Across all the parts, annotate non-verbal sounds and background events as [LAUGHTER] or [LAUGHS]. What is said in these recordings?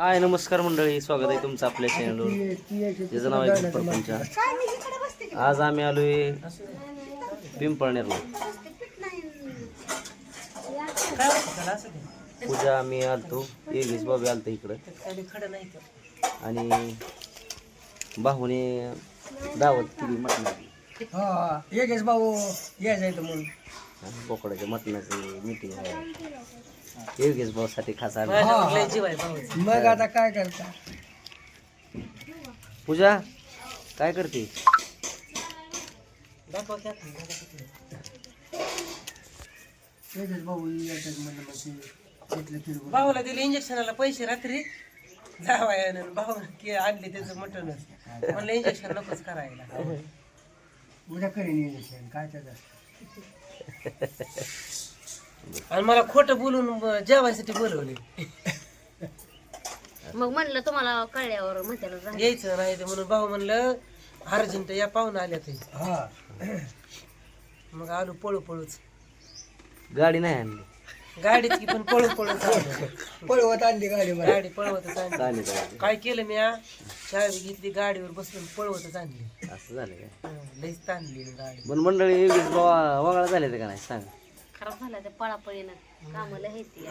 हाय नमस्कार मंडळी. स्वागत आहे तुमचं आपल्या चॅनलवर त्याचं नाव आहे प्रपंच. आज आम्ही आलो आहे पिंपळनेरला पूजा आम्ही आलतो. येगेश बाबी आलतो इकडं. आणि भाऊने दावत केली म्हटलं हा एक भाऊ यायचं म्हणून. बोकडाच्या मटणाची मिटिंग आहे. योगेश भाऊसाठी खास मग आता काय करता? पूजा काय करते? भाऊ भाऊला दिले इंजेक्शनाला पैसे रात्री. जावायनं भाऊ की आणले त्याचं मटणच म्हणलं इंजेक्शन नकोच करायला. उद्या करीन इंजेक्शन काय त्याचं? आणि मला खोटं बोलून जेवायसाठी बोलवले. मग म्हणलं तुम्हाला कळल्यावर म्हणत्याला जा. यायचं नाही ते म्हणून भाऊ म्हणलं अर्जंट या पाहुणं आल्या ते हा. मग आलो पळू पळूच गाडी नाही आणली. गाडीत की पण पळू पळूच आलो. पळवत आणली गाडी मला. गाडी पळवतच आणली चालेल चालेल. काय केलं मी आ? चावी घेतली गाडीवर बसून पळवतच आणली असं झालं काय? हं, लईच ताणली गाडी. पण मंडळी बाबा वगळा झाले ते का नाही? सांग. खराब झाला ते पळापळीनं. कामाला हे ती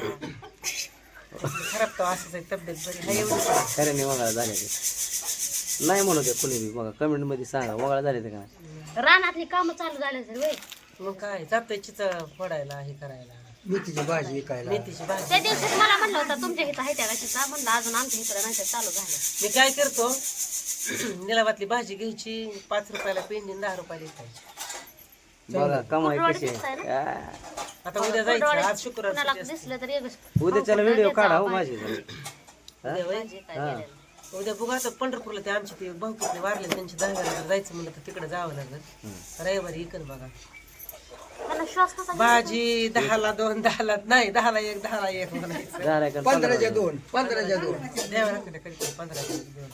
खराब तर असंच आहे तब्येत बरी हाय एवढी पण. खऱ्याने वगळा झाले ते. नाही म्हणू द्या कुणी बी. बघा कमेंटमध्ये सांगा वगळा झाले ते का नाही? रानातली कामं चालू झाले सर वय. मग काय जातोय चिच फोडायला हे करायला. मेथीची भाजी विकायला. मेथीची भाजी. त्या दिवशी मला म्हणलं होतं तुमच्या इथं आहे त्या का म्हणलं अजून आमच्या इकडे नाही तर चालू झालं. मी काय करतो निलावातली भाजी घ्यायची पाच रुपयाला पेंडी आणि दहा रुपयाला विकायची. बघा कमाई कुठं कशी दिसतंय आहे आ, आता उद्या जायचं आज शुक्रवार कुणाला सुट्टी असते. दिसलं तर एकच उद्याच्याला व्हिडिओ काढा हो माझी उद्या होय? भाजी काय केलेलं. उद्या बघू आता पंढरपूरला ते आमचे ते भाऊकीतले वारले त्यांची दहाव्याला जर जायचं म्हणलं तर तिकडे जावं लागलं. रविवारी इकडे बघा. भाजी दहाला दोन दहाला नाही दहाला एक दहाला एक म्हणायचं. का पंधराच्या दोन. पंधराच्या दोन. द्यावं लागतं त्या कधी पंधरा दोन.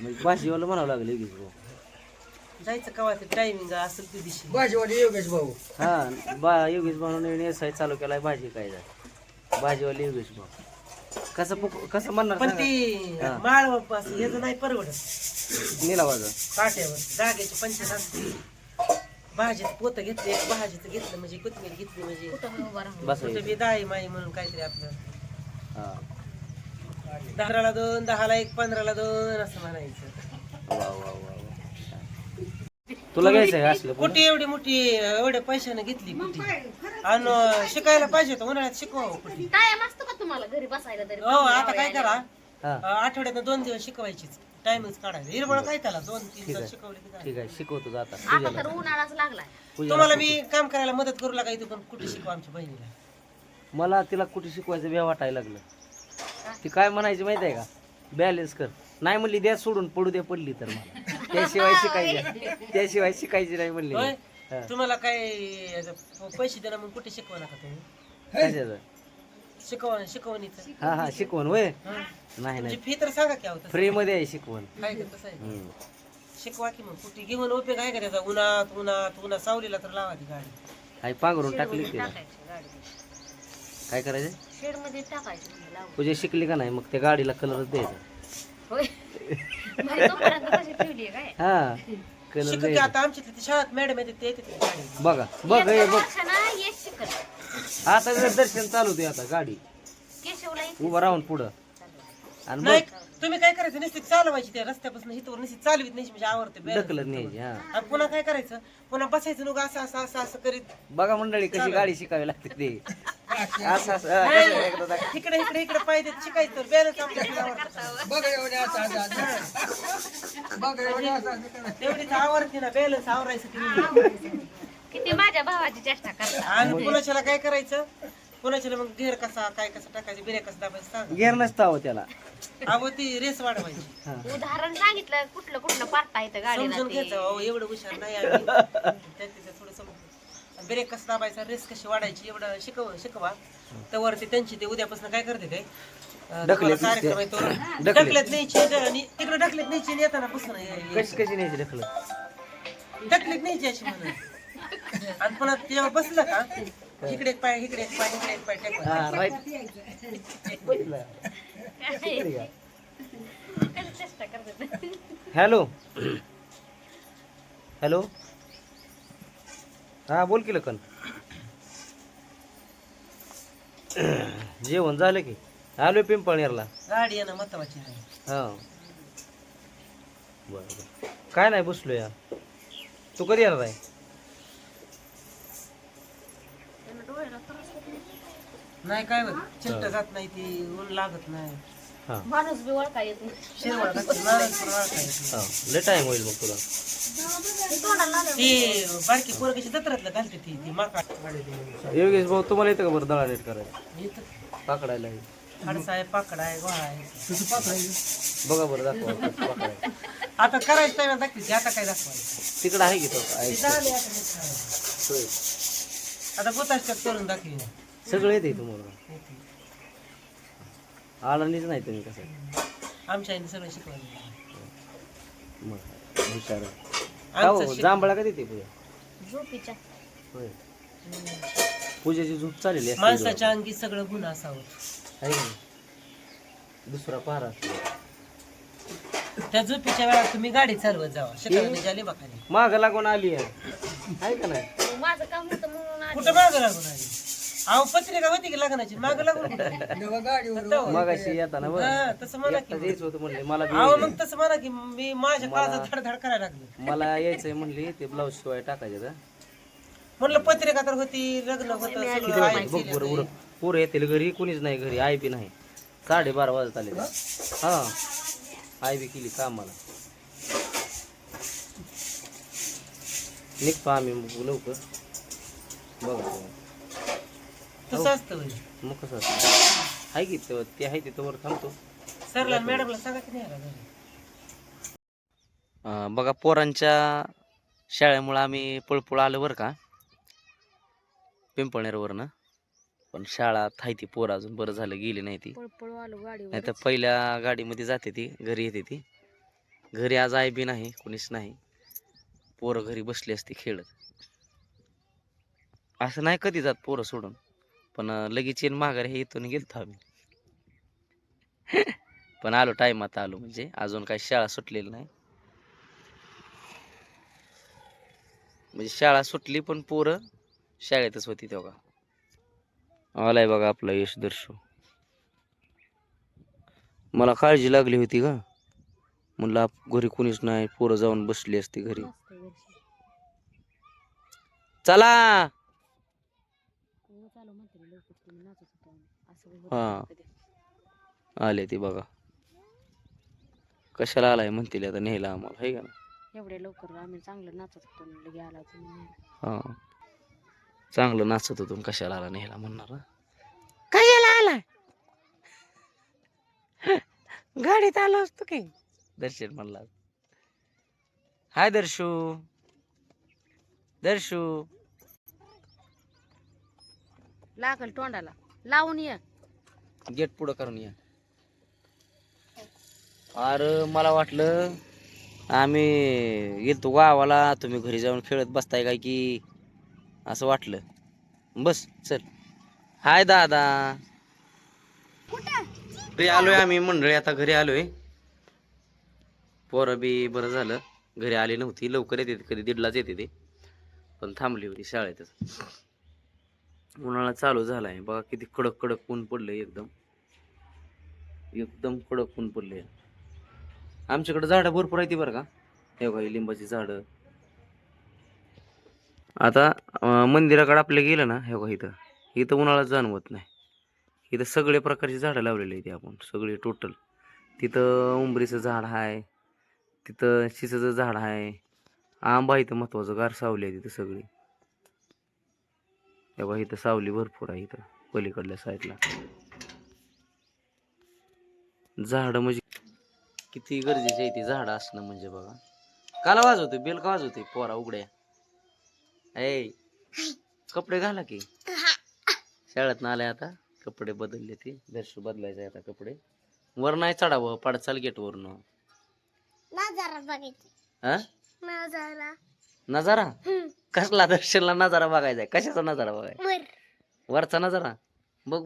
मग भाजीवाला म्हणावं लागलं योगेश भाऊ. जायचं कवा ते टायमिंग असेल ती दिवशी. भाजीवाली योगेश भाऊ. हा बा योगेश भाऊ नवीन व्यवसाय चालू केलाय भाजी काय भाजीवाले योगेश भाऊ. कसं पुक- कसं म्हणणार पण? ती माळ याच नाही परवडत. निलावाचं. काट्यावर जागेचे पंचायत असते भाजीत पोत घेतलं एक भाजीचं घेतलं म्हणजे कोथिंबीर घेतली म्हणजे. कुठं उभा राहून बस कुठं बी दाई माई म्हणून काहीतरी आपलं. हा. दहाला दोन दहाला एक पंधराला दोन असं म्हणायचं. वा वा वा वा. तुला घ्यायचं आहे असलं पुन्हा? कुठे एवढी मोठी एवढ्या पैशाने घेतली कुठे? आणि शिकायला पाहिजे होतं उन्हाळ्यात शिकवावं कुठे. टाइम असतो का तुम्हाला घरी बसायला तरी? हो आता काय करा? हा. आठवड्यात दोन दिवस शिकवायचीच. टाइमच काढायचा. हिरबळ काय त्याला? दोन तीन तास शिकवले की झालं. ठीक आहे शिकवतो आता आता तर उन्हाळाच लागलाय. तुम्हाला मी काम करायला मदत करू लागायचं पण कुठे शिकवा आमच्या बहिणीला? मला तिला कुठे शिकवायचं बे वाटायला लागलं. ती काय म्हणायची माहिती आहे का? बॅलन्स कर. नाही म्हणली द्या सोडून पडू द्या पडली तर मला. त्याशिवाय शिकायची त्याशिवाय शिकायची नाही म्हणली होय? हा. तुम्हाला काय याचं प- पैसे देणार म्हणून कुठे शिकवा नका तुम्ही? कशाचं? शिकवा शिकवणीचं. हा हा शिकवण होय? हं. नाही तुमची नाही फी तर सांगा की अहो तसं. फ्री मध्ये आहे शिकवण. काय करत तसं आहे हम्म. शिकवा की मग कुठे घेऊन उपयोग आहे का त्याचा उन्हात उन्हात उन्हात सावलीला तर लावा ती गाडी. आई पांघरून टाकली की. तिला. टाकायची गाडी. काय करायचं शेडमध्ये टाकायची म्हणजे लावून. तुझे शिकली का नाही? मग त्या गाडीला कलरच द्यायचा. होय. म्हणजे तोपर्यंत कशी ठेवली आहे काय? हा कलर की आता आमची तिथे शाळेत मॅडम येते ते येते ती गाडी. बघा बघ हे बघ. ना एक आता जर दर्शन चालू दे आता गाडी. उभं राहून पुढं. आणि नाही मग तुम्ही काय करायचं नुसती चालवायची त्या रस्त्यापासून इथवर नुसती चालवीत नाही म्हणजे आवडते. ढकलत न्यायची हा. आणि पुन्हा काय करायचं पुन्हा बसायचं नुक असं असं असं असं करीत. बघा मंडळी कशी गाडी शिकावी लागते ते. असं असं हा, कसं एकदा दाख- इकडे इकडे इकडे पाहिजे शिकायचं तर बॅलन्स आपल्याला आवडतं बघ एवढ्या असं असं असं. बघ एवढ्या असं असं. करा. तेवढीच आवडते ना बॅलन्स आवरायसाठी किती माझ्या भावाची चेष्टा करतात. आणि पुण्याच्याला काय करायचं? पुण्याच्याला मग घेर कसा काय कसं टाकायचं बिर्या कसं दाबायचं सांग. गेअर नसतं अहो त्याला. अहो ती रेस वाढवायची. हा. उदाहरण सांगितलं कुठलं कुठलं पार्ट आहे तर गाडीला समजून ते. घ्यायचं अहो एवढं हुशार नाही आम्ही. [LAUGHS] त्यात तिथं थोडं समजून ब्रेक कसं दाबायचा रेस कशी वाढायची एवढं शिकव शिकवा. तर वरती त्यांची ते उद्यापासून काय करते ते? अं, ढकलत तुम्हाला कार्यक्रम आहे तो. ढकलत. ढकलत न्यायची आणि तिकडे ढकलत न्यायची आणि येताना पुसून कशी कशी न्यायची ढकलत? ढकलत न्यायची अशी म्हणून. आणि पुन्हा त्याच्यावर बसलं का? इकडे एक पाय इकडे एक पाय इकडे एक पाय टेकवा. हा राईट हॅलो. हॅलो. हा बोल की लखन. जेवण झालं की? आलो पिंपळनेरला. गाडी येणं महत्वाची आहे. हा. बरं बरं. काय नाही बसलो या तू कधी येणार आहे त्यांना डोळ्याला त्रास होत नाही. नाही काय बघ चिट्ट जात नाही ती ऊन लागत नाही. हा. माणूस बी ओळखा येत नाही. हा लय टाइम होईल मग तुला. ते बारकी पोरगाची जत्रातलं घालते ती ती माका. योगेश भाऊ तुम्हाला येतं का बरं दळा नीट करायला? इथं पाकडायला खडसा आहे पाकडा आहे गोळा आहे. बघा बरं दाखवा. पाकडायला आता करायचं दाखवायची आता काय दाखवायचं तिकडं आहे की तो? ती आहे. झाली आता नीट. आता करून दाखवी. सगळं येते तुम्हाला आळणीच नाही तुम्ही कसं? आमच्या आईने सगळं शिकवलं. मग हुशार. आहे. का आमचं हो, शिक- जांभळा कधी ते पूजा? झोपीच्या. होय. पूजेची झोप चाललेली असते माणसाच्या अंगी सगळं गुण असावं. आहे का नाही? दुसरा पहारा असतो. त्या झोपीच्या वेळात तुम्ही गाडी चालवत जावा. शिकायला झाली बघाली माग लागून आली आहे. आहे का नाही? माझं काम होतं म्हणून आली. कुठं मागं लागून आली? अहो पत्रिका होती की लग्नाची? मागं लागून येताना हा, तसं म्हणा की एकटाच यायचं होतं म्हणले मला बी अहो यायचंय. मग तसं म्हणा की मी माझ्या काळात धडधड करायला लागलो. मला यायचंय म्हणली ते ब्लाऊज शिवाय टाकायचे का म्हणलं पत्रिका तर होती लग्न होतं किती सगळं वाजले आई बघ बरं उरक. पोरं येतील घरी कुणीच नाही घरी आई बी नाही. साडेबारा वाजत आले हा. आई बी केली कामाला. निघतो आम्ही मग लवकर. बघा. तसं असतं होय. मग कसं असतं? आहे की ते ते आहे तिथं वर थांबतो. सरला मॅडमला सांगा की नाही आला घरी. अं, बघा पोरांच्या शाळेमुळं आम्ही पळपळ आलो बरं का? पिंपळनेरवरनं. पण शाळा थाय ती पोरं अजून बरं झालं गेली नाही ती. पळपळ आलो गाडीवर नाही तर पहिल्या गाडीमध्ये जाते ती घरी येते ती. घरी आज आई बी नाही कोणीच नाही. पोरं घरी बसली असती खेळत. असं नाही कधी जात पोरं सोडून. पण लगेच येईन माघारी हे इथून गेलतो आम्ही. [LAUGHS] पण आलो टायमात आलो म्हणजे अजून काही शाळा सुटलेली नाही. म्हणजे शाळा सुटली पण पोरं शाळेतच होती तेव्हा. आलाय बघा आपला यश दर्शो. मला काळजी लागली होती का म्हणलं आप- घरी कोणीच नाही पोरं जाऊन बसली असती घरी. चला मग चालू म्हणते मी लवकर तुम्ही नाचत होता म्हणून. असं होत हा. आले ती बघा. कशाला आलाय म्हणतील आता नेला आम्हाला है का ना एवढ्या लवकर आम्ही चांगलं नाचत होतो लगे आला हा. चांगलं नाचत होतो कशाला आला नेला म्हणणार कशाला आलाय गाडीत आलो असतो की. दर्शन म्हणला. हाय दर्शू. दर्शू. लागल तोंडाला. लावून ये. गेट पुढं करून या. अरे मला वाटलं आम्ही गेलतो गावाला. तुम्ही घरी जाऊन खेळत बसताय काय की? असं वाटलं. बस चल. हाय दादा. घरी आलोय आम्ही मंडळी आता घरी आलोय. पोरं बी बरं झालं. घरी आली नव्हती. लवकर येते कधी दीडलाच येते ते. पण थांबली होती शाळेतच. उन्हाळा चालू झालाय. बघा किती कडक कडक ऊन पडलंय एकदम. एकदम कडक ऊन पडले. आमच्याकडे झाडं भरपूर आहेत बरं का? हे बघा ही लिंबाची झाडं. आता मंदिराकडे आपल्या गेलं ना हे बघा इथं. इथं उन्हाळा जाणवत नाही. इथं सगळे प्रकारची झाडं लावलेली आहेत आपण सगळे टोटल तिथं उंबरीचं झाड आहे तिथं शिसाचं झाड आहे आंबा इथं महत्वाचं गार सावली आहे तिथं सगळी. हे बघा इथं सावली भरपूर आहे इथं पलीकडल्या साईडला झाड म्हणजे किती गरजेची आहे ती झाडं असणं म्हणजे बघा. काला वाजवतोय बेल का वाजवतोय पोरा उघड्या. ऐ कपडे घाला की. शाळेत आलाय आता कपडे बदलले ते. दर्शू बदलायचे आता कपडे. वर नाही चढावं पडचाल गेट वरन. नजारा कसला दर्शनला नजारा बघायचा कशाचा नजारा बघायचा? वरचा ना जरा बघ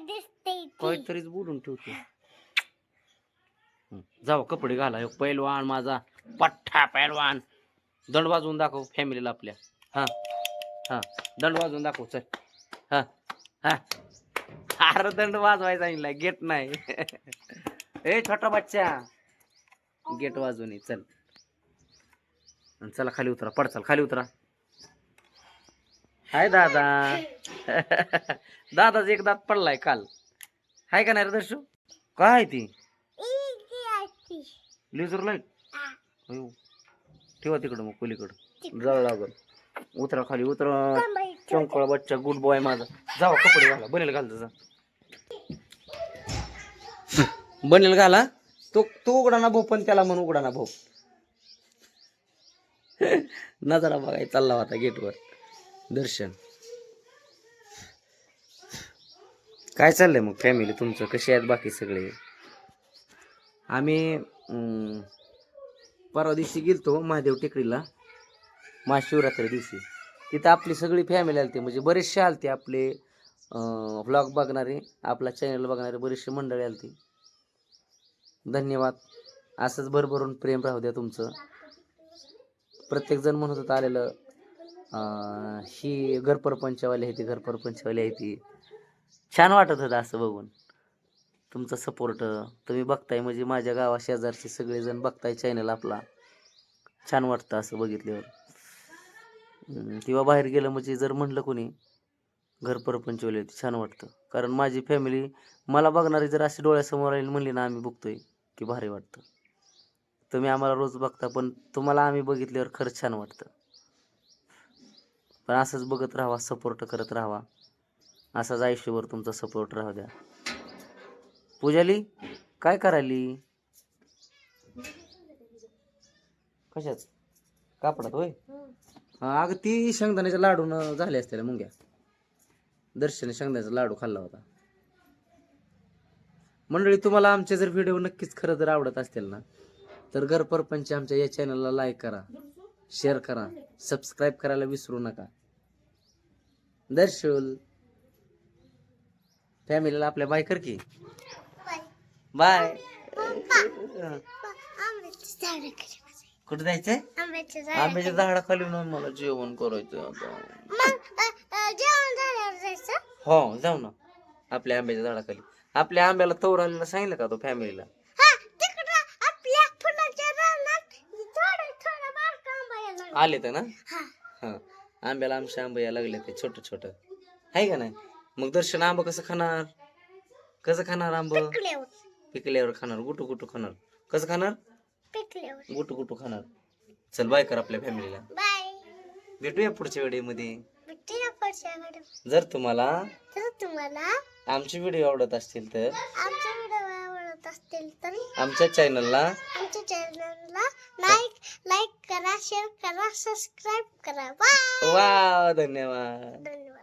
दिसते काहीतरीच बोलून ठेवतो जाऊ कपडे घाला हो पैलवान माझा पठ्ठा पैलवान. दंड वाजवून दाखव फॅमिलीला आपल्या. हा हा दंड वाजवून दाखव चल. हा हा. अरे दंड वाजवायचा इला गेट नाही. [LAUGHS] ए छोटा बच्चा. गेट वाजवून ये चल. चला खाली उतरा पडचाल खाली उतरा. हाय दादा. [LAUGHS] दादाच एक दात पडलाय काल. हाय का नाही रे दर्शू? काय ती? लेझर लाइट अयो. ठेवा तिकडं मग पलीकडं. जळ लागल. उतरा खाली उतरा. चंकळ बच्चा गुड बॉय माझा. जावा कपडे घाला बनेल घाल जा [LAUGHS] बनेल घाला. तो तो उघडा ना भाऊ पण त्याला म्हणून उघडा ना भाऊ. [LAUGHS] नजरा बघाय चालला होता गेटवर. दर्शन. काय चाललंय मग फॅमिली तुमचं? कशी आहेत बाकी सगळे? आम्ही परवा दिवशी गेलतो महादेव टेकडीला महाशिवरात्री दिवशी. तिथं आपली सगळी फॅमिली आलते म्हणजे बरेचसे आलते आपले व्लॉग बघणारे आपला चॅनल बघणारे बरेचसे मंडळी आलती. धन्यवाद. असंच भरभरून प्रेम राहू द्या तुमचं. प्रत्येकजण म्हणत होतं आलेलं ही घरपरपंचवाली आहे ती घरपरपंचवाली आहे ती. छान वाटत होतं असं बघून. तुमचा सपोर्ट तुम्ही बघताय म्हणजे माझ्या गावा शेजारचे सगळेजण बघताय चॅनल आपला. छान वाटतं असं बघितल्यावर. किंवा बाहेर गेलं म्हणजे जर म्हणलं कोणी घर परपंचवले छान वाटतं. कारण माझी फॅमिली मला बघणारी जर अशी डोळ्यासमोर आली म्हणली ना आम्ही बघतोय की भारी वाटतं. तुम्ही आम्हाला रोज बघता पण तुम्हाला आम्ही बघितल्यावर खरंच छान वाटतं. पण असंच बघत राहावा सपोर्ट करत राहावा असाच आयुष्यभर तुमचा सपोर्ट राहू द्या. पूजाली काय करायली? कशाच? कापडात होय? हा, अगं ती शेंगदाण्याच्या लाडून झाले असते मुंग्या. दर्शन शेंगदाण्याचा लाडू खाल्ला होता. मंडळी तुम्हाला आमचे जर व्हिडिओ नक्कीच खरं जर आवडत असतील ना तर घर परपंच आमच्या या चॅनलला लाईक करा शेअर करा सबस्क्राईब करायला विसरू नका. दर्शूल फॅमिलीला आपल्या बाय कर की. बाय. कुठे जायचंय? आंब्याच्या झाडाखाली येऊन मला जेवण करायचं आता. हो जाऊ ना. आपल्या आंब्याच्या झाडाखाली. आपल्या आंब्याला तोर आलेला सांगितलं का तो फॅमिलीला? हा आले तर ना? हा. हा. आंब्याला आमच्या आंबे या लागले ते छोट छोट. आहे का नाही? मग दर्शन आंबा कसं खाणार? कसं खाणार आंब? पिकल्यावर खाणार गुटू गुटू खाणार. कसं खाणार? पिकल्यावर. गुटू गुटू खाणार. चल बाय कर आपल्या फॅमिलीला बाय भेटूया पुढच्या व्हिडिओमध्ये भेटूया पुढच्या व्हिडिओ जर तुम्हाला तर तुम्हाला आमचे व्हिडिओ आवडत असतील तर आमचे व्हिडिओ आवडत असतील तर आमच्या चॅनलला आमच्या चॅनलला लाईक लाईक करा शेअर करा सबस्क्राईब करा. बाय वा धन्यवाद. धन्यवाद.